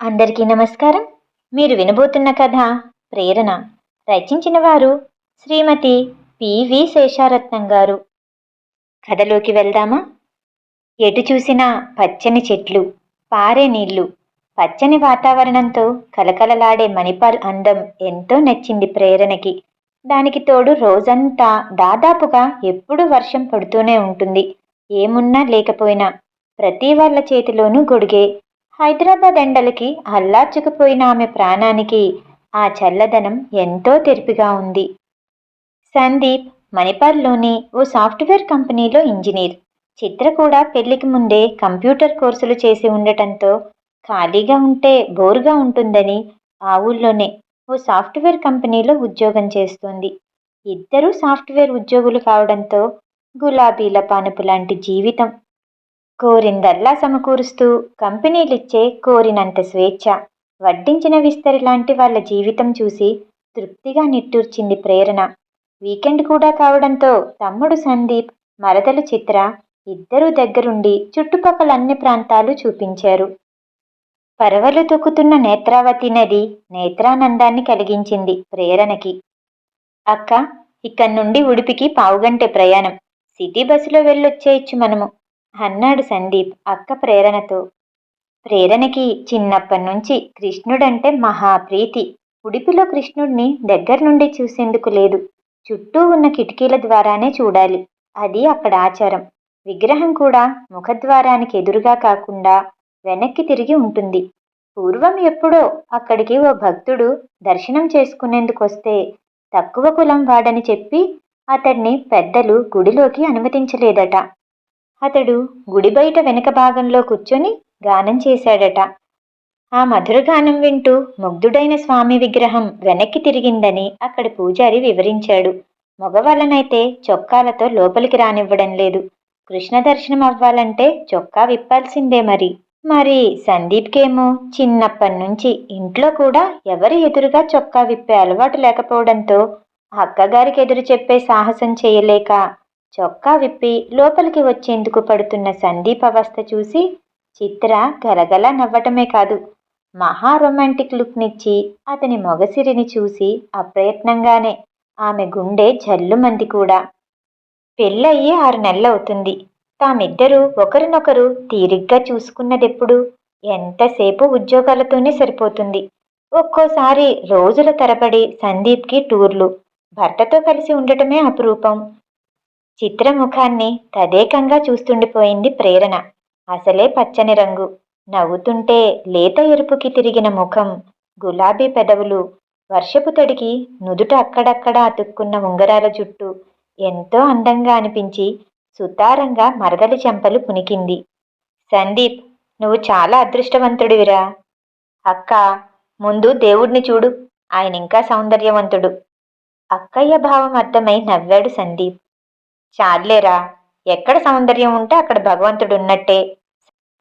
అందరికీ నమస్కారం. మీరు వినబోతున్న కథ ప్రేరణ. రచించిన వారు శ్రీమతి పివి శేషారత్నం గారు. కథలోకి వెళ్దామా? ఎటు చూసినా పచ్చని చెట్లు పారే నీళ్ళు పచ్చని వాతావరణంతో కలకలలాడే మణిపాల్ అందం ఎంతో నచ్చింది ప్రేరణకి. దానికి తోడు రోజంతా దాదాపుగా ఎప్పుడూ వర్షం పడుతూనే ఉంటుంది. ఏమున్నా లేకపోయినా ప్రతి వాళ్ళ చేతిలోనూ గొడిగే హైదరాబాద్ ఎండలకి అల్లార్చుకుపోయిన ఆమె ప్రాణానికి ఆ చల్లదనం ఎంతో తెరిపిగా ఉంది. సందీప్ మణిపాల్లోని ఓ సాఫ్ట్వేర్ కంపెనీలో ఇంజనీర్. చిత్ర కూడా పెళ్ళికి ముందే కంప్యూటర్ కోర్సులు చేసి ఉండటంతో ఖాళీగా ఉంటే బోరుగా ఉంటుందని ఆ ఊళ్ళోనే ఓ సాఫ్ట్వేర్ కంపెనీలో ఉద్యోగం చేస్తోంది. ఇద్దరూ సాఫ్ట్వేర్ ఉద్యోగులు కావడంతో గులాబీల పానుపు లాంటి జీవితం కోరిందల్లా సమకూరుస్తూ కంపెనీలిచ్చే కోరినంత స్వేచ్ఛ వడ్డించిన విస్తరి లాంటి వాళ్ళ జీవితం చూసి తృప్తిగా నిట్టూర్చింది ప్రేరణ. వీకెండ్ కూడా కావడంతో తమ్ముడు సందీప్ మరదలు చిత్ర ఇద్దరూ దగ్గరుండి చుట్టుపక్కల అన్ని ప్రాంతాలు చూపించారు. పరవలు తొక్కుతున్న నేత్రావతి నది నేత్రానందాన్ని కలిగించింది ప్రేరణకి. అక్క ఇక్కడి నుండి ఉడిపికి పావుగంటే ప్రయాణం. సిటీ బస్సులో వెళ్ళొచ్చేయచ్చు మనము. అన్నాడు సందీప్ అక్క ప్రేరణతో. ప్రేరణకి చిన్నప్పటి నుంచి కృష్ణుడంటే మహాప్రీతి. ఉడిపిలో కృష్ణుడిని దగ్గర నుండి చూసేందుకు లేదు. చుట్టూ ఉన్న కిటికీల ద్వారానే చూడాలి. అది అక్కడ ఆచారం. విగ్రహం కూడా ముఖద్వారానికి ఎదురుగా కాకుండా వెనక్కి తిరిగి ఉంటుంది. పూర్వం ఎప్పుడో అక్కడికి ఓ భక్తుడు దర్శనం చేసుకునేందుకు వస్తే తక్కువ కులం వాడని చెప్పి అతన్ని పెద్దలు గుడిలోకి అనుమతించలేదట. అతడు గుడి బయట వెనక భాగంలో కూర్చొని గానం చేశాడట. ఆ మధుర గానం వింటూ ముగ్ధుడైన స్వామి విగ్రహం వెనక్కి తిరిగిందని అక్కడి పూజారి వివరించాడు. మగవాళ్ళనైతే చొక్కాలతో లోపలికి రానివ్వడం లేదు. కృష్ణ దర్శనం అవ్వాలంటే చొక్కా విప్పాల్సిందే మరి. మరి సందీప్కేమో చిన్నప్పటి నుంచి ఇంట్లో కూడా ఎవరి ఎదురుగా చొక్కా విప్పే అలవాటు లేకపోవడంతో అక్కగారికి ఎదురు చెప్పే సాహసం చేయలేక చొక్కా విప్పి లోపలికి వచ్చేందుకు పడుతున్న సందీప్ అవస్థ చూసి చిత్ర గలగల నవ్వటమే కాదు మహా రొమాంటిక్ లుక్నిచ్చి అతని మొగసిరిని చూసి అప్రయత్నంగానే ఆమె గుండె జల్లుమంది కూడా. పెళ్ళయ్యి ఆరు నెలలవుతుంది. తామిద్దరూ ఒకరినొకరు తీరిగ్గా చూసుకున్నదెప్పుడు ఎంతసేపు ఉద్యోగాలతోనే సరిపోతుంది. ఒక్కోసారి రోజుల తరబడి సందీప్కి టూర్లు భర్తతో కలిసి ఉండటమే అపురూపం. చిత్రముఖాన్ని తదేకంగా చూస్తుండిపోయింది ప్రేరణ. అసలే పచ్చని రంగు. నవ్వుతుంటే లేత ఎరుపుకి తిరిగిన ముఖం గులాబీ పెదవులు వర్షపు తడికి నుదుట అక్కడక్కడ అతుక్కున్న ఉంగరాల జుట్టు ఎంతో అందంగా అనిపించి సుతారంగా మరదలి చెంపలు పునికింది సందీప్ నువ్వు చాలా అదృష్టవంతుడివిరా. అక్క ముందు దేవుడిని చూడు. ఆయన ఇంకా సౌందర్యవంతుడు. అక్కయ్య భావం అర్థమై నవ్వాడు సందీప్. చాలేరా? ఎక్కడ సౌందర్యం ఉంటే అక్కడ భగవంతుడు ఉన్నట్టే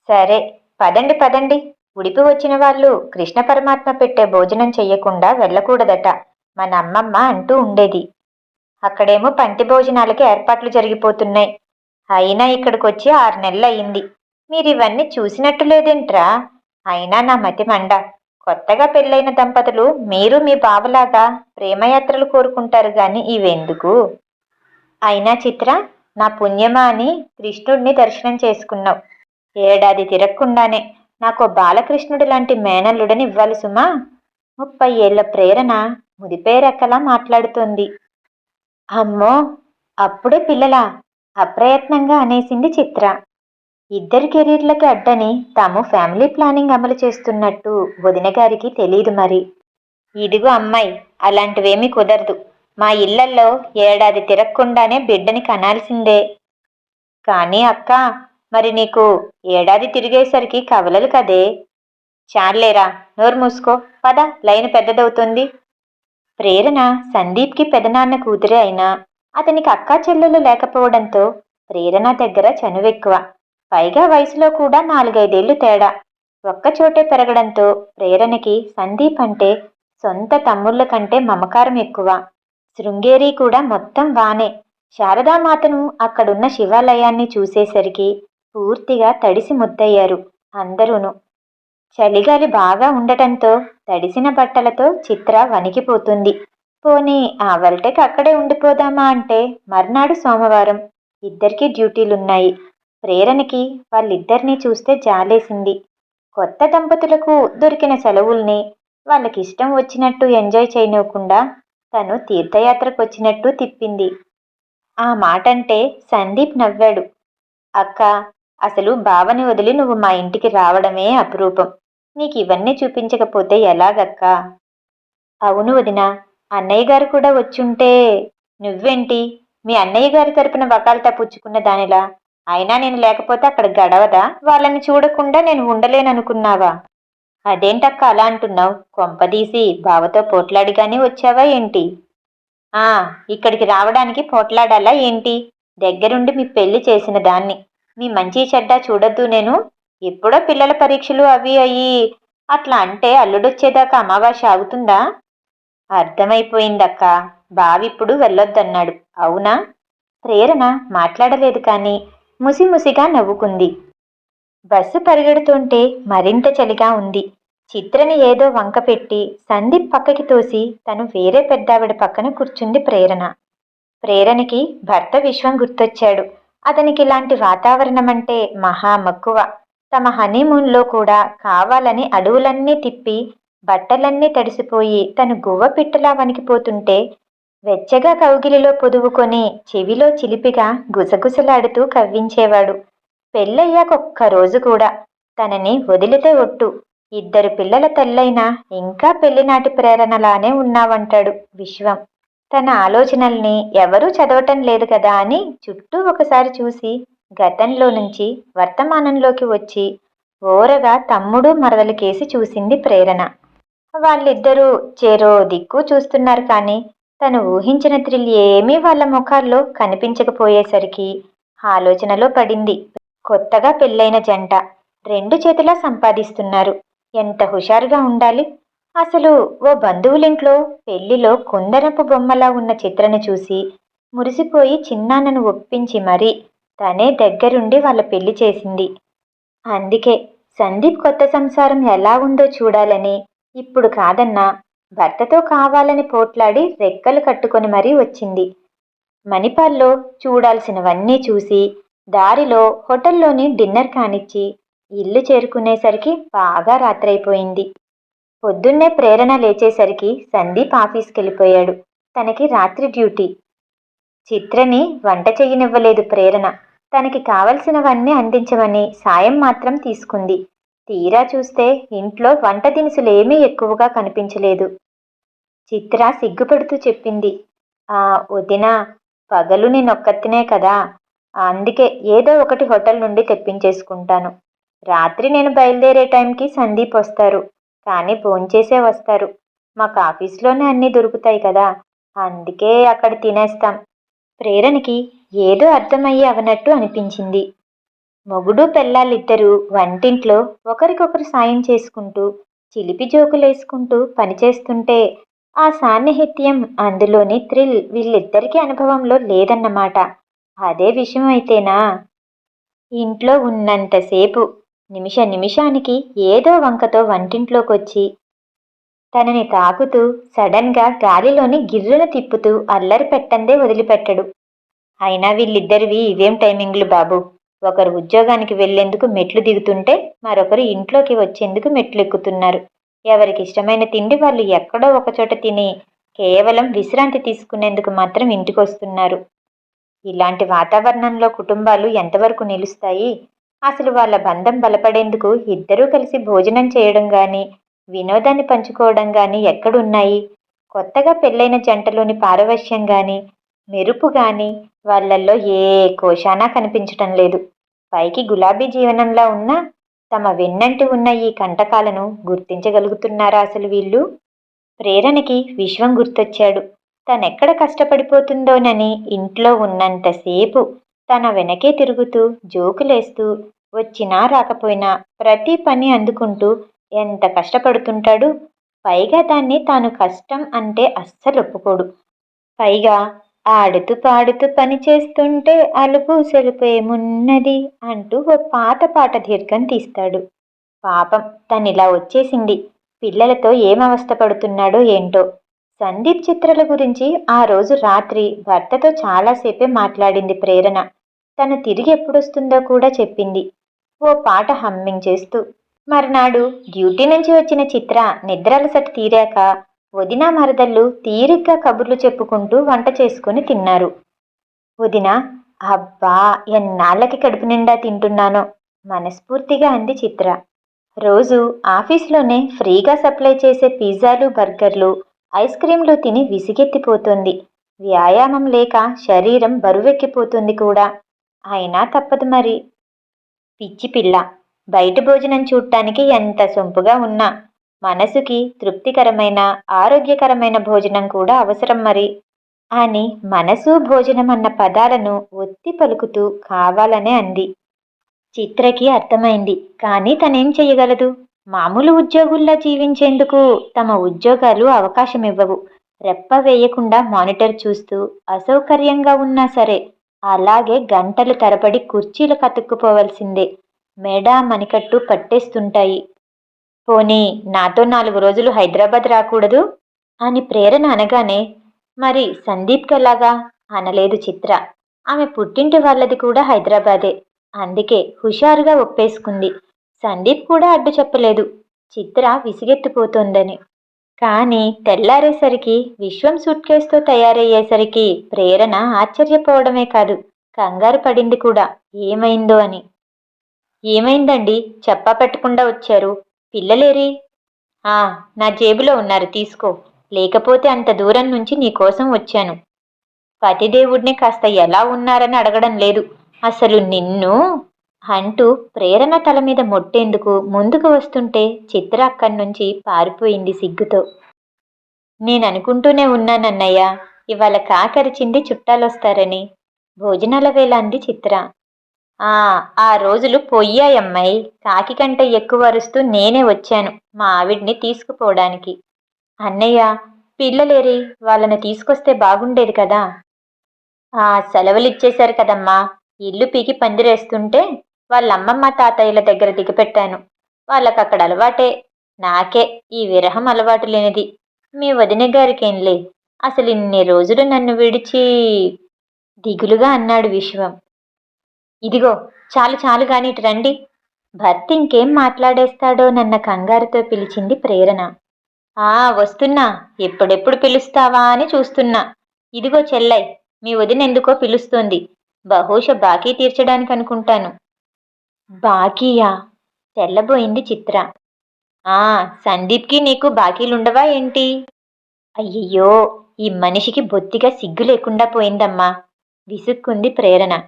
సరే పదండి పదండి. ఉడిపి వచ్చిన వాళ్ళు కృష్ణ పరమాత్మ పెట్టే భోజనం చెయ్యకుండా వెళ్ళకూడదట. మన అమ్మమ్మ అంటూ ఉండేది. అక్కడేమో పంటి భోజనాలకి ఏర్పాట్లు జరిగిపోతున్నాయి. అయినా ఇక్కడికి వచ్చి ఆరు నెలలు అయింది మీరు ఇవన్నీ చూసినట్టు లేదేంట్రా? అయినా నా మతి మండ. కొత్తగా పెళ్ళైన దంపతులు మీరు మీ బావలాగా ప్రేమయాత్రలు కోరుకుంటారు గాని ఇవెందుకు? అయినా చిత్ర నా పుణ్యమా అని కృష్ణుడిని దర్శనం చేసుకున్నావు. ఏడాది తిరగకుండానే నాకు బాలకృష్ణుడు లాంటి మేనల్లుడని ఇవ్వాలి సుమా. ముప్పై ఏళ్ళ ప్రేరణ ముదిపేరెక్కలా మాట్లాడుతోంది. అమ్మో అప్పుడే పిల్లలా అప్రయత్నంగా అనేసింది చిత్ర. ఇద్దరి కెరీర్లకి అడ్డని తాము ఫ్యామిలీ ప్లానింగ్ అమలు చేస్తున్నట్టు వదిన గారికి తెలియదు మరి. ఇదిగో అమ్మాయి అలాంటివేమీ కుదరదు. మా ఇళ్ళల్లో ఏడాది తిరగకుండానే బిడ్డని కనాల్సిందే. కానీ అక్క మరి నీకు ఏడాది తిరిగేసరికి కవలలు కదే. చాలేరా నోరు మూసుకో పద లైన్ పెద్దదవుతుంది. ప్రేరణ సందీప్కి పెదనాన్న కూతురే అయినా అతనికి అక్కా చెల్లెలు లేకపోవడంతో ప్రేరణ దగ్గర చనువెక్కువ. పైగా వయసులో కూడా నాలుగైదేళ్ళు తేడా. ఒక్కచోటే పెరగడంతో ప్రేరణకి సందీప్ అంటే సొంత తమ్ముళ్ళ కంటే మమకారం ఎక్కువ. శృంగేరి కూడా మొత్తం వానే. శారదామాతను అక్కడున్న శివాలయాన్ని చూసేసరికి పూర్తిగా తడిసి ముద్దయ్యారు అందరూను. చలిగాలి బాగా ఉండటంతో తడిసిన బట్టలతో చిత్ర వణికిపోతుంది. పోనీ ఆ వరటకి అక్కడే ఉండిపోదామా అంటే మర్నాడు సోమవారం ఇద్దరికీ డ్యూటీలున్నాయి. ప్రేరణకి వాళ్ళిద్దరినీ చూస్తే జాలేసింది. కొత్త దంపతులకు దొరికిన సెలవుల్ని వాళ్ళకి ఇష్టం వచ్చినట్టు ఎంజాయ్ చేయనివ్వకుండా తను తీర్థయాత్రకు వచ్చినట్టు తిప్పింది. ఆ మాటంటే సందీప్ నవ్వాడు. అక్క అసలు బావని వదిలి నువ్వు మా ఇంటికి రావడమే అపురూపం. నీకు ఇవన్నీ చూపించకపోతే ఎలాగక్కా? అవును వదిన అన్నయ్య గారు కూడా వచ్చుంటే నువ్వేంటి? మీ అన్నయ్య గారి తరపున వకాలతా పుచ్చుకున్న దానిలా? అయినా నేను లేకపోతే అక్కడ గడవదా? వాళ్ళని చూడకుండా నేను ఉండలేననుకున్నావా? అదేంటక్క అలా అంటున్నావు? కొంపదీసి బావతో పోట్లాడిగానే వచ్చావా ఏంటి? ఆ ఇక్కడికి రావడానికి పోట్లాడాలా ఏంటి? దగ్గరుండి మీ పెళ్ళి చేసిన దాన్ని. మీ మంచి చెడ్డ చూడొద్దు నేను. ఎప్పుడో పిల్లల పరీక్షలు అవి అయ్యి అట్లా అంటే అల్లుడొచ్చేదాకా అమావాస్య ఆగుతుందా? అర్థమైపోయిందక్క. బావిప్పుడు వెళ్ళొద్దన్నాడు. అవునా? ప్రేరణ మాట్లాడలేదు కానీ ముసిముసిగా నవ్వుకుంది. బస్సు పరిగెడుతుంటే మరింత చలిగా ఉంది. చిత్రని ఏదో వంక పెట్టి సందీప్ పక్కకి తోసి తను వేరే పెద్దావిడ పక్కన కూర్చుంది ప్రేరణ. ప్రేరణకి భర్త విశ్వం గుర్తొచ్చాడు. అతనికి ఇలాంటి వాతావరణం అంటే మహా మక్కువ. తమ హనీమూన్లో కూడా కావాలని అడవులన్నీ తిప్పి బట్టలన్నీ తడిసిపోయి తను గువ్వ పిట్టలా వణికిపోతుంటే వెచ్చగా కౌగిలిలో పొదువుకొని చెవిలో చిలిపిగా గుసగుసలాడుతూ కవ్వించేవాడు. పెళ్ళయ్యాకొక్క రోజు కూడా తనని వదిలితే ఒట్టు. ఇద్దరు పిల్లల తల్లైనా ఇంకా పెళ్ళినాటి ప్రేరణలానే ఉన్నావంటాడు విశ్వం. తన ఆలోచనల్ని ఎవరూ చదవటం లేదు కదా అని చుట్టూ ఒకసారి చూసి గతంలో నుంచి వర్తమానంలోకి వచ్చి ఓరగా తమ్ముడు మరదలికేసి చూసింది ప్రేరణ. వాళ్ళిద్దరూ చేరో దిక్కు చూస్తున్నారు కానీ తను ఊహించిన థ్రిల్ ఏమీ వాళ్ళ ముఖాల్లో కనిపించకపోయేసరికి ఆలోచనలో పడింది. కొత్తగా పెళ్ళైన జంట రెండు చేతులా సంపాదిస్తున్నారు. ఎంత హుషారుగా ఉండాలి? అసలు ఓ బంధువులింట్లో పెళ్ళిలో కుందరపు బొమ్మలా ఉన్న చిత్రను చూసి మురిసిపోయి చిన్నాన్నను ఒప్పించి మరీ తనే దగ్గరుండి వాళ్ళ పెళ్ళి చేసింది. అందుకే సందీప్ కొత్త సంసారం ఎలా ఉందో చూడాలని ఇప్పుడు కాదన్నా భర్తతో కావాలని పోట్లాడి రెక్కలు కట్టుకొని మరీ వచ్చింది. మణిపాల్లో చూడాల్సినవన్నీ చూసి దారిలో హోటల్లోని డిన్నర్ కానిచ్చి ఇల్లు చేరుకునేసరికి బాగా రాత్రైపోయింది. పొద్దున్నే ప్రేరణ లేచేసరికి సందీప్ ఆఫీస్కి వెళ్ళిపోయాడు తనకి రాత్రి డ్యూటీ. చిత్రని వంట చెయ్యనివ్వలేదు ప్రేరణ. తనకి కావలసినవన్నీ అందించమని సాయం మాత్రం తీసుకుంది. తీరా చూస్తే ఇంట్లో వంట దినుసులేమీ ఎక్కువగా కనిపించలేదు. చిత్ర సిగ్గుపడుతూ చెప్పింది. ఆ వదిన పగలు నేనొక్కతినే కదా. అందుకే ఏదో ఒకటి హోటల్ నుండి తెప్పించేసుకుంటాను. రాత్రి నేను బయలుదేరే టైంకి సందీప్ వస్తారు. కానీ భోంచేసే వస్తారు. మాకు ఆఫీస్లోనే అన్నీ దొరుకుతాయి కదా. అందుకే అక్కడ తినేస్తాం. ప్రేరణకి ఏదో అర్థమయ్యి అవనట్టు అనిపించింది. మొగుడు పెళ్ళాలిద్దరూ వంటింట్లో ఒకరికొకరు సాయం చేసుకుంటూ చిలిపి జోకులేసుకుంటూ పనిచేస్తుంటే ఆ సాన్నిహిత్యం అందులోని థ్రిల్ వీళ్ళిద్దరికీ అనుభవంలో లేదన్నమాట. అదే విషయం అయితేనా? ఇంట్లో ఉన్నంతసేపు నిమిష నిమిషానికి ఏదో వంకతో వంటింట్లోకొచ్చి తనని తాకుతూ సడన్గా గాలిలోని గిర్రున తిప్పుతూ అల్లరి పెట్టందే వదిలిపెట్టడు. అయినా వీళ్ళిద్దరివి ఇవేం టైమింగ్లు బాబు? ఒకరు ఉద్యోగానికి వెళ్ళేందుకు మెట్లు దిగుతుంటే మరొకరు ఇంట్లోకి వచ్చేందుకు మెట్లు ఎక్కుతున్నారు ఎవరికి ఇష్టమైన తిండి వాళ్ళు ఎక్కడో ఒకచోట తిని కేవలం విశ్రాంతి తీసుకునేందుకు మాత్రం ఇంటికి వస్తున్నారు ఇలాంటి వాతావరణంలో కుటుంబాలు ఎంతవరకు నిలుస్తాయి? అసలు వాళ్ళ బంధం బలపడేందుకు ఇద్దరూ కలిసి భోజనం చేయడం కానీ వినోదాన్ని పంచుకోవడం కానీ ఎక్కడున్నాయి? కొత్తగా పెళ్ళైన జంటలోని పారవశ్యం కానీ మెరుపు కానీ వాళ్ళల్లో ఏ కోశానా కనిపించటం లేదు. పైకి గులాబీ జీవనంలా ఉన్నా తమ వెన్నంటి ఉన్న ఈ కంటకాలను గుర్తించగలుగుతున్నారా అసలు వీళ్ళు? ప్రేరణకి విశ్వం గుర్తొచ్చాడు. తనెక్కడ కష్టపడిపోతుందోనని ఇంట్లో ఉన్నంతసేపు తన వెనకే తిరుగుతూ జోకులేస్తూ వచ్చినా రాకపోయినా ప్రతి పని అందుకుంటూ ఎంత కష్టపడుతుంటాడు? పైగా దాన్ని తాను కష్టం అంటే అస్సలు ఒప్పుకోడు. పైగా ఆడుతూ పాడుతూ పని చేస్తుంటే అలుపు సెలుపేమున్నది అంటూ ఓ పాత పాట దీర్ఘం తీస్తాడు. పాపం తనిలా వచ్చేసింది. పిల్లలతో ఏం అవస్థ పడుతున్నాడో ఏంటో. సందీప్ చిత్రల గురించి ఆ రోజు రాత్రి భర్తతో చాలాసేపే మాట్లాడింది ప్రేరణ. తను తిరిగి ఎప్పుడొస్తుందో కూడా చెప్పింది. ఓ పాట హమ్మింగ్ చేస్తూ మర్నాడు డ్యూటీ నుంచి వచ్చిన చిత్ర నిద్రలసట తీరాక వదిన మరదళ్ళు తీరిగ్గా కబుర్లు చెప్పుకుంటూ వంట చేసుకుని తిన్నారు. వదిన అబ్బా ఎన్నాళ్ళకి కడుపు నిండా తింటున్నానో మనస్ఫూర్తిగా అంది చిత్ర. రోజు ఆఫీస్లోనే ఫ్రీగా సప్లై చేసే పిజ్జాలు బర్గర్లు ఐస్ క్రీంలు తిని విసిగెత్తిపోతుంది. వ్యాయామం లేక శరీరం బరువెక్కిపోతుంది కూడా. అయినా తప్పదు మరి. పిచ్చి పిల్ల బయట భోజనం చూడటానికి ఎంత సొంపుగా ఉన్నా మనసుకి తృప్తికరమైన ఆరోగ్యకరమైన భోజనం కూడా అవసరం మరి. అని మనసు భోజనం అన్న పదాలను ఒత్తి పలుకుతూ కావాలనే అంది. చిత్రకి అర్థమైంది. కానీ తనేం చెయ్యగలదు? మామూలు ఉద్యోగుల్లా జీవించేందుకు తమ ఉద్యోగాలు అవకాశం ఇవ్వవు. రెప్ప వేయకుండా మానిటర్ చూస్తూ అసౌకర్యంగా ఉన్నా సరే అలాగే గంటలు తరబడి కుర్చీలు కతుక్కుపోవలసిందే. మెడ మణికట్టు పట్టేస్తుంటాయి. పోనీ నాతో నాలుగు రోజులు హైదరాబాద్ రాకూడదు? అని ప్రేరణ అనగానే మరి సందీప్కి ఎలాగా? అనలేదు చిత్ర. ఆమె పుట్టింటి వాళ్ళది కూడా హైదరాబాదే. అందుకే హుషారుగా ఒప్పేసుకుంది. సందీప్ కూడా అడ్డు చెప్పలేదు. చిత్ర విసిగెత్తిపోతోందని. కానీ తెల్లారేసరికి విశ్వం సూట్ కేసుతో తయారయ్యేసరికి ప్రేరణ ఆశ్చర్యపోవడమే కాదు కంగారు పడింది కూడా. ఏమైందో అని. ఏమైందండి? చెప్పా పెట్టకుండా వచ్చారు. పిల్లలేరి? ఆ నా జేబులో ఉన్నారు తీసుకో. లేకపోతే అంత దూరం నుంచి నీకోసం వచ్చాను. పతిదేవుడిని కాస్త ఎలా ఉన్నారని అడగడం లేదు. అసలు నిన్ను అంటూ ప్రేరణ తల మీద మొట్టేందుకు ముందుకు వస్తుంటే చిత్ర అక్కడి నుంచి పారిపోయింది సిగ్గుతో. నేను అనుకుంటూనే ఉన్నానన్నయ్య ఇవాళ కాకరిచింది చుట్టాలొస్తారని. భోజనాల వేళ అంది చిత్ర. ఆ ఆ రోజులు పొయ్యాయమ్మాయి. కాకి కంటే ఎక్కువ అరుస్తూ నేనే వచ్చాను మా ఆవిడ్ని తీసుకుపోవడానికి. అన్నయ్య పిల్లలేరి వాళ్ళని తీసుకొస్తే బాగుండేది కదా. ఆ సెలవులు ఇచ్చేశారు కదమ్మా. ఇల్లు పీకి పందిరేస్తుంటే వాళ్ళ అమ్మమ్మ తాతయ్యల దగ్గర దిగపెట్టాను. వాళ్ళకి అక్కడ అలవాటే. నాకే ఈ విరహం అలవాటు లేనిది. మీ వదిన గారికేంలే? అసలు ఇన్ని రోజులు నన్ను విడిచి దిగులుగా అన్నాడు విశ్వం. ఇదిగో చాలు చాలు గాని ఇటు రండి. భర్త ఇంకేం మాట్లాడేస్తాడో నన్న కంగారుతో పిలిచింది ప్రేరణ. ఆ వస్తున్నా. ఎప్పుడెప్పుడు పిలుస్తావా అని చూస్తున్నా. ఇదిగో చెల్లై మీ వదిన ఎందుకో పిలుస్తోంది. బహుశా బాకీ తీర్చడానికి అనుకుంటాను బాకీయా? తెల్లబోయింది చిత్ర. ఆ సందీప్కి నీకు బాకీలుండవా ఏంటి? అయ్యయ్యో ఈ మనిషికి బొత్తిగా సిగ్గు లేకుండా పోయిందమ్మా. విసుక్కుంది ప్రేరణ.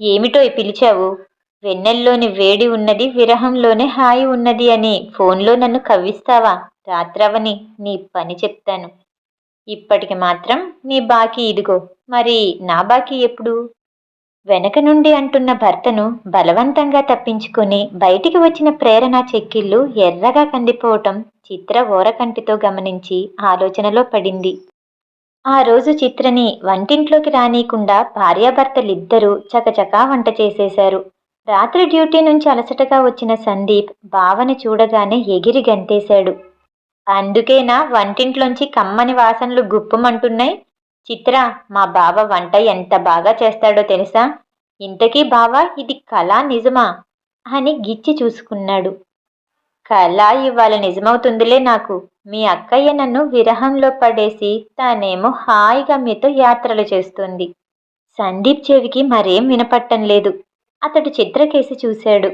ఏమిటో పిలిచావు? వెన్నెల్లోని వేడి ఉన్నది విరహంలోనే హాయి ఉన్నది అని ఫోన్లో నన్ను కవ్విస్తావా? రాత్రవని నీ పని చెప్తాను. ఇప్పటికి మాత్రం నీ బాకీ ఇదిగో. మరి నా బాకీ ఎప్పుడు? వెనక నుండి అంటున్న భర్తను బలవంతంగా తప్పించుకుని బయటికి వచ్చిన ప్రేరణ చెక్కిళ్ళు ఎర్రగా కందిపోవటం చిత్ర ఓరకంటితో గమనించి ఆలోచనలో పడింది. ఆ రోజు చిత్రని వంటింట్లోకి రానీయకుండా భార్యాభర్తలిద్దరూ చకచకా వంట చేసేశారు. రాత్రి డ్యూటీ నుంచి అలసటగా వచ్చిన సందీప్ భావన చూడగానే ఎగిరి గంతేశాడు. అందుకేనా వంటింట్లోంచి కమ్మని వాసనలు గుప్పమంటున్నాయి? చిత్ర మా బావ వంట ఎంత బాగా చేస్తాడో తెలుసా? ఇంతకీ బావ ఇది కళ నిజమా? అని గిచ్చి చూసుకున్నాడు. కళ ఇవాళ నిజమవుతుందిలే నాకు. మీ అక్కయ్య నన్ను విరహంలో పడేసి తానేమో హాయిగా మీతో యాత్రలు చేస్తుంది. సందీప్ చెవికి మరేం వినపట్టం లేదు. అతడు చిత్రకేసి చూశాడు.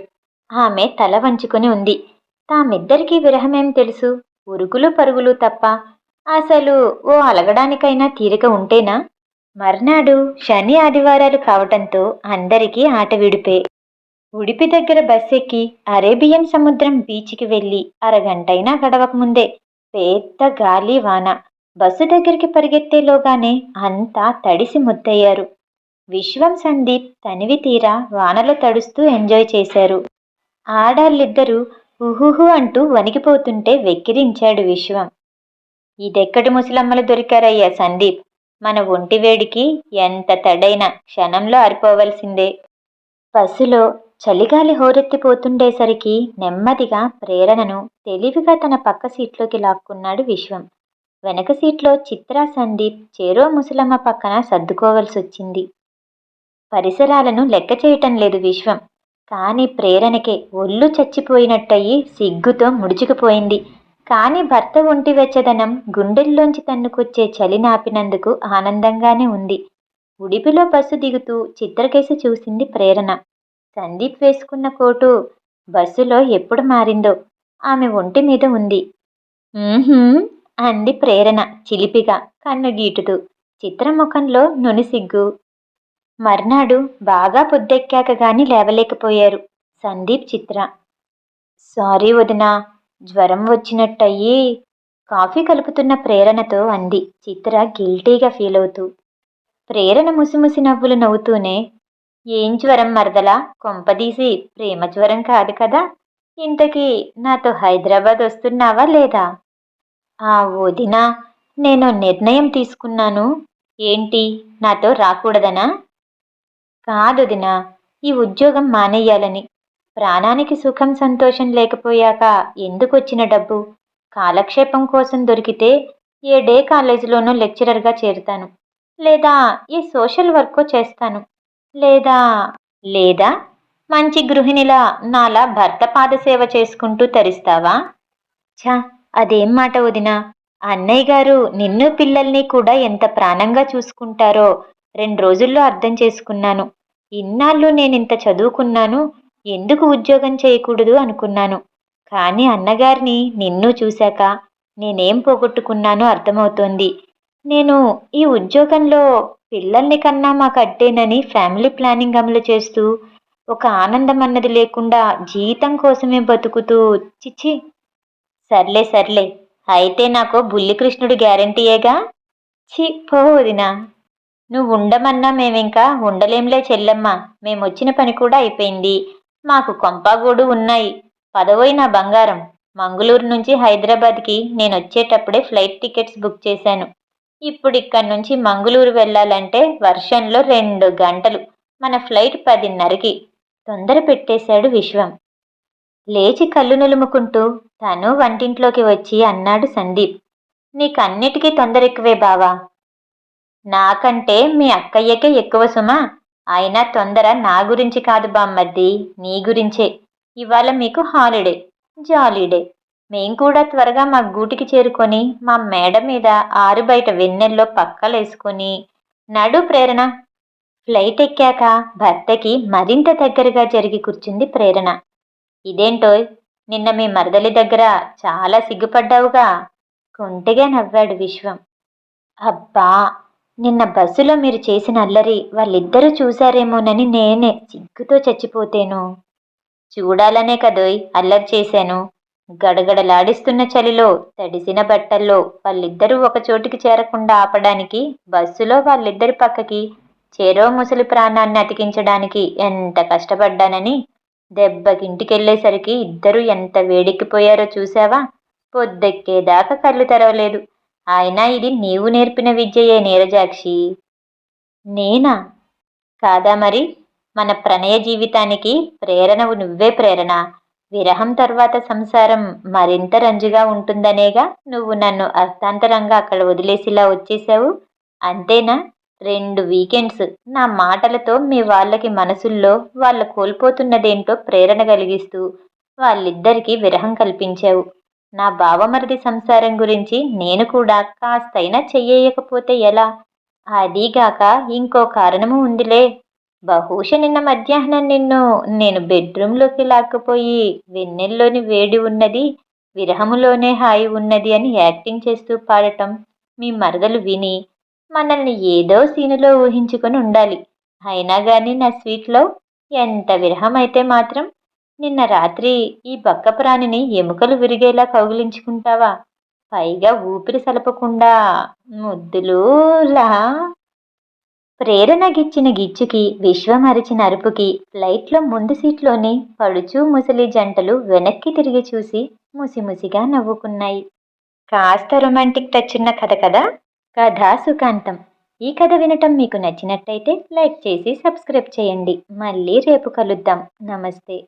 ఆమె తల వంచుకొని ఉంది. తామిద్దరికీ విరహమేం తెలుసు? ఉరుకులు పరుగులు తప్ప అసలు ఓ అలగడానికైనా తీరిక ఉంటేనా? మర్నాడు శని ఆదివారాలు కావటంతో అందరికీ ఆట విడిపే. ఉడిపి దగ్గర బస్ ఎక్కి అరేబియన్ సముద్రం బీచ్కి వెళ్ళి అరగంటైనా గడవకముందే పెద్ద గాలి వాన బస్సు దగ్గరికి పరిగెత్తేలోగానే అంతా తడిసి ముద్దయ్యారు. విశ్వం సందీప్ తనివి తీరా వానలో తడుస్తూ ఎంజాయ్ చేశారు. ఆడాళ్ళిద్దరూ ఉహుహు అంటూ వణికిపోతుంటే వెక్కిరించాడు విశ్వం. ఇదెక్కడి ముసలమ్మలు దొరికారయ్యా సందీప్? మన ఒంటి వేడికి ఎంత తడైనా క్షణంలో ఆరిపోవలసిందే. బస్సులో చలిగాలి హోరెత్తిపోతుండేసరికి నెమ్మదిగా ప్రేరణను తెలివిగా తన పక్క సీట్లోకి లాక్కున్నాడు విశ్వం. వెనక సీట్లో చిత్రా సందీప్ చేరో ముసలమ్మ పక్కన సర్దుకోవలసొచ్చింది. పరిసరాలను లెక్క చేయటం లేదు విశ్వం. కానీ ప్రేరణకే ఒళ్ళు చచ్చిపోయినట్టయి సిగ్గుతో ముడుచుకుపోయింది. కానీ భర్త ఒంటి వెచ్చదనం గుండెల్లోంచి తన్నుకొచ్చే చలి నాపినందుకు ఆనందంగానే ఉంది. ఉడిపిలో బస్సు దిగుతూ చిత్రకేసి చూసింది ప్రేరణ. సందీప్ వేసుకున్న కోటు బస్సులో ఎప్పుడు మారిందో ఆమె ఒంటి మీద ఉంది. అంది ప్రేరణ చిలిపిగా కన్ను గీటుతూ. చిత్రముఖంలో నునిసిగ్గు మర్నాడు బాగా పొద్దెక్కాక గాని లేవలేకపోయారు సందీప్ చిత్ర. సారీ వదినా జ్వరం వచ్చినట్టయి కాఫీ కలుపుతున్న ప్రేరణతో అంది చిత్ర గిల్టీగా ఫీల్ అవుతూ. ప్రేరణ ముసిముసి నవ్వులు నవ్వుతూనే ఏం జ్వరం మరదలా? కొంపదీసి ప్రేమ జ్వరం కాదు కదా? ఇంతకీ నాతో హైదరాబాద్ వస్తున్నావా లేదా? ఆ వదినా నేను నిర్ణయం తీసుకున్నాను. ఏంటి? నాతో రాకూడదనా? కాదొదినా ఈ ఉద్యోగం మానేయాలని. ప్రాణానికి సుఖం సంతోషం లేకపోయాక ఎందుకు వచ్చిన డబ్బు? కాలక్షేపం కోసం దొరికితే ఏ డే కాలేజీలోనూ లెక్చరర్గా చేరుతాను. లేదా ఈ సోషల్ వర్క్ చేస్తాను. లేదా లేదా మంచి గృహిణిలా నాలా భర్త పాదసేవ చేసుకుంటూ తరిస్తావా? ఛా అదేం మాట వదినా? అన్నయ్య గారు నిన్ను పిల్లల్ని కూడా ఎంత ప్రాణంగా చూసుకుంటారో రెండు రోజుల్లో అర్థం చేసుకున్నాను. ఇన్నాళ్ళు నేనింత చదువుకున్నాను ఎందుకు ఉద్యోగం చేయకూడదు అనుకున్నాను. కానీ అన్నగారిని నిన్ను చూశాక నేనేం పోగొట్టుకున్నానో అర్థమవుతోంది. నేను ఈ ఉద్యోగంలో పిల్లల్ని కన్నా మాకు అడ్డేనని ఫ్యామిలీ ప్లానింగ్ అమలు చేస్తూ ఒక ఆనందం అన్నది లేకుండా జీతం కోసమే బతుకుతూ చిచ్చి. సర్లే సర్లే. అయితే నాకు బుల్లికృష్ణుడు గ్యారంటీయేగా? చి పో వదినా. నువ్వు ఉండమన్నా మేమింకా ఉండలేంలే చెల్లమ్మ. మేమొచ్చిన పని కూడా అయిపోయింది. మాకు కొంపాగూడు ఉన్నాయి. పదవోయి నా బంగారం. మంగళూరు నుంచి హైదరాబాద్కి నేను వచ్చేటప్పుడే ఫ్లైట్ టికెట్స్ బుక్ చేశాను. ఇప్పుడు ఇక్కడి నుంచి మంగళూరు వెళ్ళాలంటే వర్షంలో రెండు గంటలు. మన ఫ్లైట్ పదిన్నరకి. తొందర పెట్టేశాడు విశ్వం. లేచి కళ్ళు నులుముకుంటూ తను వంటింట్లోకి వచ్చి అన్నాడు సందీప్. నీకన్నిటికీ తొందర ఎక్కువే బావా. నాకంటే మీ అక్కయ్యకే ఎక్కువ సుమా? అయినా తొందర నా గురించి కాదు బామ్మద్ది నీ గురించే. ఇవాళ మీకు హాలిడే జాలీడే. మేం కూడా త్వరగా మా గూటికి చేరుకొని మా మేడ మీద ఆరు బయట వెన్నెల్లో పక్కలేసుకొని నడు ప్రేరణ. ఫ్లైట్ ఎక్కాక భర్తకి మరింత దగ్గరగా జరిగి కూర్చుంది ప్రేరణ. ఇదేంటోయ్ నిన్న మీ మరదలి దగ్గర చాలా సిగ్గుపడ్డావుగా. కొంటెగా నవ్వాడు విశ్వం. అబ్బా! నిన్న బస్సులో మీరు చేసిన అల్లరి వాళ్ళిద్దరూ చూశారేమోనని నేనే సిగ్గుతో చచ్చిపోతేను. చూడాలనే కదోయ్ అల్లరి చేశాను. గడగడలాడిస్తున్న చలిలో తడిసిన బట్టల్లో వాళ్ళిద్దరూ ఒక చోటికి చేరకుండా ఆపడానికి బస్సులో వాళ్ళిద్దరి పక్కకి చేరో ముసలి ప్రాణాన్ని అతికించడానికి ఎంత కష్టపడ్డానని దెబ్బకింటికెళ్ళేసరికి ఇద్దరూ ఎంత వేడెక్కిపోయారో చూసావా పొద్దెక్కేదాకా కళ్ళు తెరవలేదు. అయినా ఇది నీవు నేర్పిన విద్యయే నీరజాక్షి. నేనా? కాదా మరి? మన ప్రణయ జీవితానికి ప్రేరణవు నువ్వే ప్రేరణ. విరహం తర్వాత సంసారం మరింత రంజుగా ఉంటుందనేగా నువ్వు నన్ను అర్థాంతరంగా అక్కడ వదిలేసిలా వచ్చేసావు అంతేనా? రెండు వీకెండ్స్. నా మాటలతో మీ వాళ్ళకి మనసుల్లో వాళ్ళు కోల్పోతున్నదేంటో ప్రేరణ కలిగిస్తూ వాళ్ళిద్దరికీ విరహం కల్పించావు. నా బావమరిది సంసారం గురించి నేను కూడా కాస్తైనా చెయ్యకపోతే ఎలా? అదీగాక ఇంకో కారణము ఉందిలే. బహుశా నిన్న మధ్యాహ్నం నిన్ను నేను బెడ్రూమ్లోకి లాక్కుపోయి వెన్నెల్లోని వేడి ఉన్నది విరహములోనే హాయి ఉన్నది అని యాక్టింగ్ చేస్తూ పాడటం మీ మరదలు విని మనల్ని ఏదో సీనులో ఊహించుకొని ఉండాలి. అయినా కానీ నా స్వీట్లో ఎంత విరహం అయితే మాత్రం నిన్న రాత్రి ఈ బక్క ప్రాణిని ఎముకలు విరిగేలా కౌగిలించుకుంటావా? పైగా ఊపిరి సలపకుండా. ముద్దులులా ప్రేరణ గిచ్చిన గిచ్చుకి విశ్వమరిచిన అరుపుకి ఫ్లైట్లో ముందు సీట్లోని పడుచు ముసలి జంటలు వెనక్కి తిరిగి చూసి ముసిముసిగా నవ్వుకున్నాయి. కాస్త రొమాంటిక్ టచ్ ఉన్న కథ కదా? కథా సుఖాంతం. ఈ కథ వినటం మీకు నచ్చినట్టయితే లైక్ చేసి సబ్స్క్రైబ్ చేయండి. మళ్ళీ రేపు కలుద్దాం. నమస్తే.